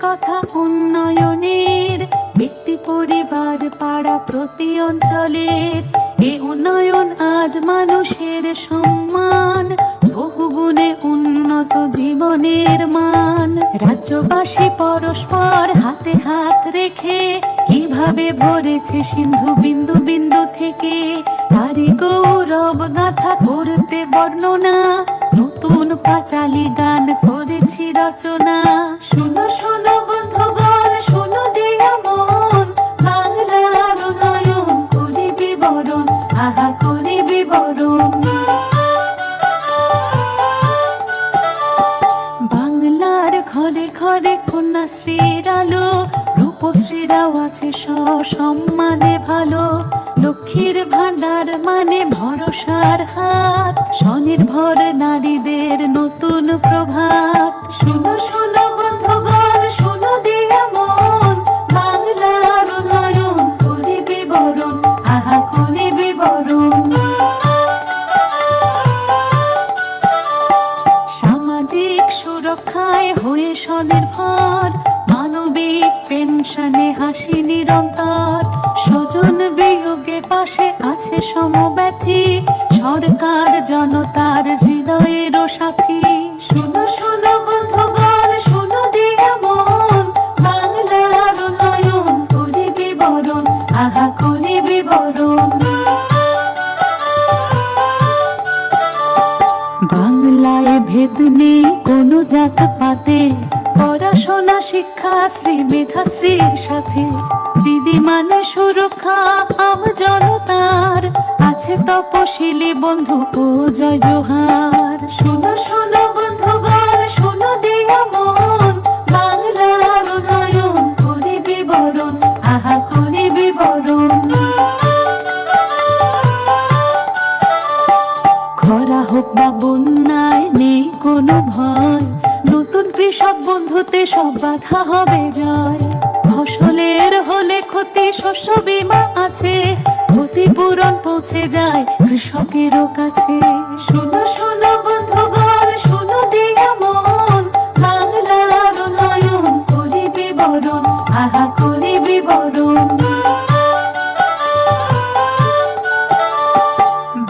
কথা উন্নয়নের, ব্যক্তি, পরিবার, পাড়া, প্রতি অঞ্চলের। এ উন্নয়ন আজ মানুষের সম্মান বহুগুণে উন্নত জীবনের মান। রাজ্যবাসী পরস্পর হাতে হাত রেখে কীভাবে ভরেছে সিন্ধু বিন্দু বিন্দু থেকে? তারি গৌরব গাথা করতে বর্ণনা নতুন পাঁচালি গান করেছি রচনা। শুনো শুনো বন্ধুগণ, শুনো দিয়া মন। বাংলার উন্নয়ন করি বিবরণ, আহা করি বিবরণ। বাংলার ঘরে ঘরে কন্যাশ্রীর আলো, রূপশ্রীরাও আছে সসম্মানে ভালো। ভান্ডার মানে ভরসার হাত। স্বনির্ভর নারীদের নতুন প্রভাত। শুনো শুনো বন্ধুগণ, শুনো দিয়া মন। বাংলার উন্নয়ন করি বিবরণ আহা করি বিবরণ সামাজিক সুরক্ষায় হয়ে স্বনির্ভর, মানবিক পেনশনে হাসি নিরন্তর। পাশে আছে সমব্যথী সরকার জনতার হৃদয়ের সাথী। শুনো শুনো বন্ধুগণ শুনো দিয়া মন। বাংলার উন্নয়ন করি বিবরণ আহা করি বিবরণ বাংলায় ভেদ নেই কোনো জাত পাতে পড়াশোনা শিক্ষা শ্রী মেধাশ্রীর সাথে। মানে সুরক্ষা আম জনতার। আছে তপশিলি বন্ধু ও জয় জোহার। শুনো শুনো বন্ধুগণ, শুনো দিয়া মন। বাংলার উন্নয়ন করি বিবরণ, আহা করি বিবরণ। খরা হোক বা বন্যায়, নেই কোনো ভয়। নতুন কৃষক বন্ধুতে সব বাধা হবে জয়। ফসলের ক্ষতি শস্য বীমা আছে, ক্ষতিপূরণ পৌঁছে যায় কৃষকেরও কাছে। শুনো শুনো বন্ধুগণ, শুনো দিয়া মন, বাংলার উন্নয়ন করি বিবরণ আহা করি বিবরণ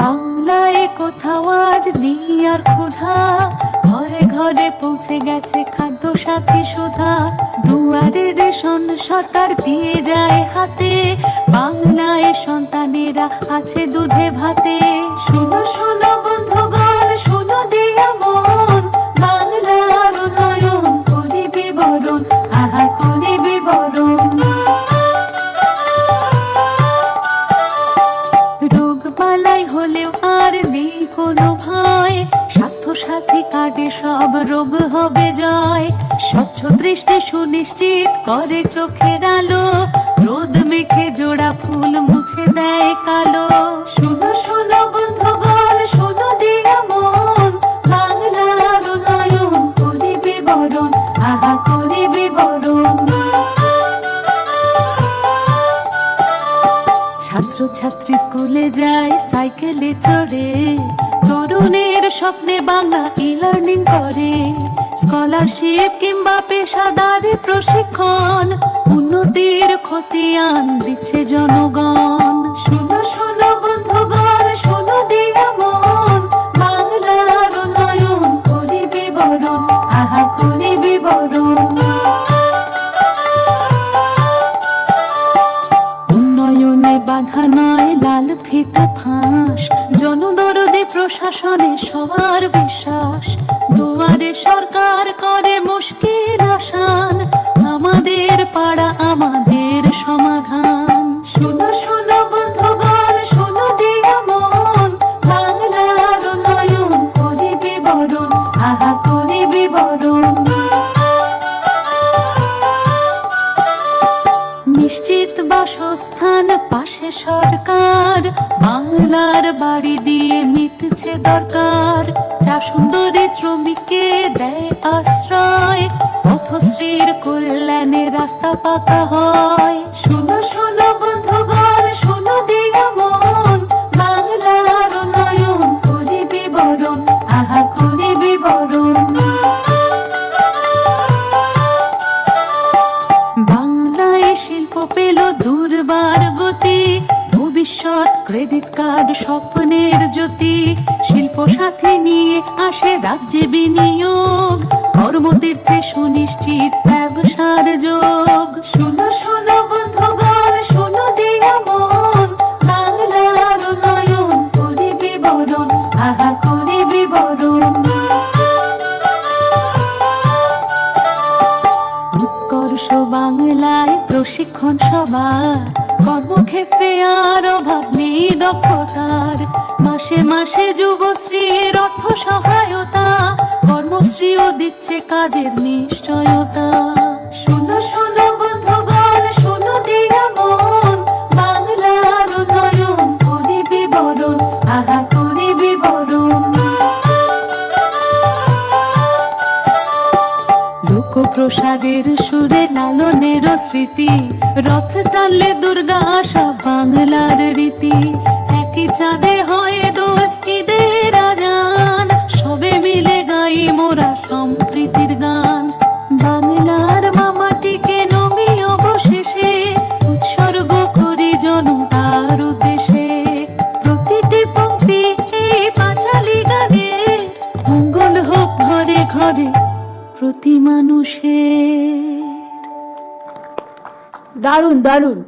বাংলায় কোথাও আজ নেই আর ক্ষুধা ঘরে পৌঁছে গেছে খাদ্য সাথী সুধা। দুয়ারে রেশন সরকার দিয়ে যায় হাতে। বাংলায় সন্তানেরা আছে দুধে ভাতে। শুনো শুনো কার্ডে সব রোগ হবে জয় স্বচ্ছ দৃষ্টি সুনিশ্চিত করে চোখের আলো। রোদ মেখে জোড়া ফুল মুছে দেয় কালো। শুনো শুনো বন্ধুগণ, শুনো দিয়া মন। বাংলার বিবরণ আহা করি বিবরণ ছাত্র ছাত্রী স্কুলে যায়, সাইকেলে চড়ে। তরুণের স্বপ্নে বাংলা ই লার্নিং করে। স্কলারশিপ কিংবা পেশাদারি প্রশিক্ষণ, উন্নতির খতিয়ান দিচ্ছে জনগণ। শুনো শুনো বন্ধুগণ, শুনো দিয়া মন। বাংলার উন্নয়ন করি বিবরণ, আহা করি বিবরণ। উন্নয়নে বাধা নয়, লাল ফিতা জনদরদে প্রশাসনে সবার বিশ্বাস দুয়ারে সরকার করে মুশকিল আসান আমাদের পাড়া আমাদের সমাধান। শুনো শুনো বন্ধুগণ শুনো দিয়া মন বাংলার উন্নয়ন করি বিবরণ আহা করি বিবরণ নিশ্চিত বাসস্থান পাশে সরকার বাংলার বাড়ি দিয়ে আছে দরকার। যা সুন্দরী শ্রমিককে দেয় আশ্রয় পথশ্রীর কল্যাণে রাস্তা পাকা হয়। শুনো শুনো বন্ধুগণ শুনো মন। বাংলার করি বিবরণ আহা করি বিবরণ। বাংলায় শিল্প পেল দুর্বার গতি ভবিষ্যৎ ক্রেডিট কার্ড স্বপ্নের জ্যোতি। সাথে নিয়ে আসে রাজ্যে বিনিয়োগ। কর্মতীর্থে সুনিশ্চিত ব্যবসার যোগ। প্রশিক্ষণ সবার কর্মক্ষেত্রে আর অভাব নেই দক্ষতার। মাসে মাসে যুবশ্রীর অর্থ সহায়তা, কর্মশ্রীও দিচ্ছে কাজের নিশ্চয়তা। লোকপ্রসাদের সুরে লালনের স্মৃতি রথ টানলে দুর্গা আসা বাংলার রীতি। একই চাঁদে হয় দোল প্রতি মানুষের। দারুণ দারুণ।